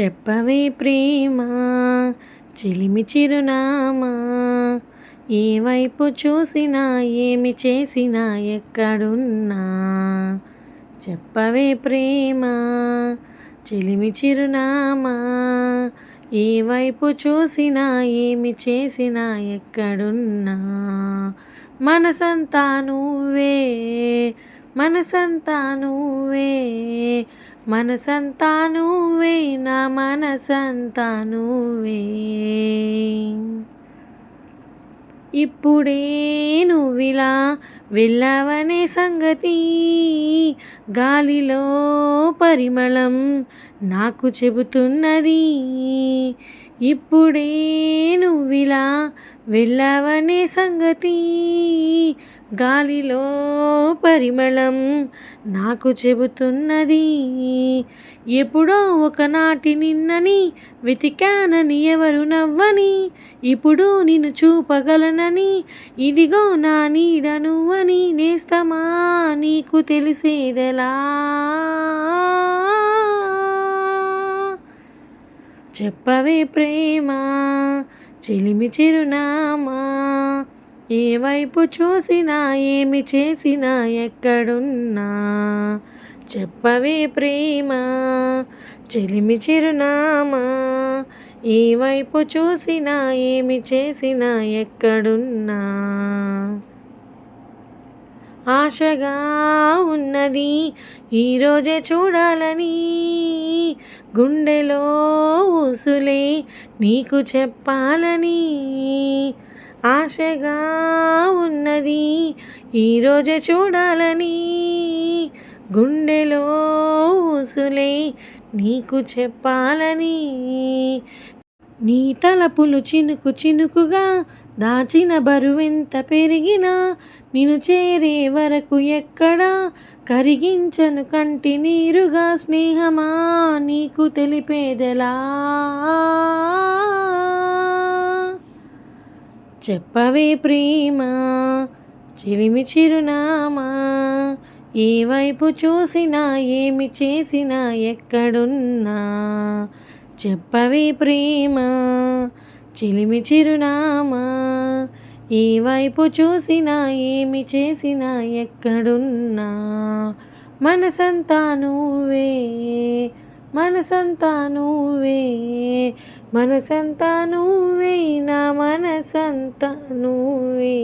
చెప్పవే ప్రేమ చిలిమి చిరునామా. ఏ వైపు చూసినా ఏమి చేసినా ఎక్కడున్నా. చెప్పవే ప్రేమ చిలిమి చిరునామా. ఏ వైపు చూసినా ఏమి చేసినా ఎక్కడున్నా. మనసంతా నువ్వే మనసంతా నువ్వే. మనసంతా నువ్వే నా మనసంతా నువ్వే. ఇప్పుడే నువ్విలా వెళ్ళావనే సంగతి. గాలిలో పరిమళం నాకు చెబుతున్నది. ఇప్పుడే నువ్విలా వెళ్ళావనే సంగతి. గాలిలో పరిమళం నాకు చెబుతున్నది. ఎప్పుడో ఒకనాటి నిన్నని వెతికానని ఎవరు నవ్వని ఇప్పుడు నిన్ను చూపగలనని ఇదిగో నా నీడ నువ్వని నేస్తమా నీకు తెలిసేదెలా? చెప్పవే ప్రేమ చెలిమి చిరునామా ఏ వైపు చూసినా ఏమి చేసినా ఎక్కడున్నా. చెప్పవే ప్రేమ చెలిమి చిరునామా. ఏ వైపు చూసినా ఏమి చేసినా ఎక్కడున్నా. ఆశగా ఉన్నది ఈరోజే చూడాలని. గుండెలో ఉసులే నీకు చెప్పాలని. ఆశగా ఉన్నది. ఈరోజే చూడాలని గుండెలో ఊసులే నీకు చెప్పాలని. నీ తలపులు చినుకు చినుకుగా దాచిన బరువెంత పెరిగినా నిన్ను చేరే వరకు ఎక్కడా కరిగించను కంటి నీరుగా స్నేహమా నీకు తెలిపేదెలా? చెప్పవే ప్రేమ చిలిమి చిరునామా. ఏ వైపు చూసినా ఏమి చేసినా ఎక్కడున్నా. చెప్పవే ప్రేమ చిలిమి చిరునామా. ఏ వైపు చూసినా ఏమి చేసినా ఎక్కడున్నా. మనసంతా నువ్వే మనసంతా నువ్వే. మనసంతా నువ్వే నా మనసంతా నువ్వే.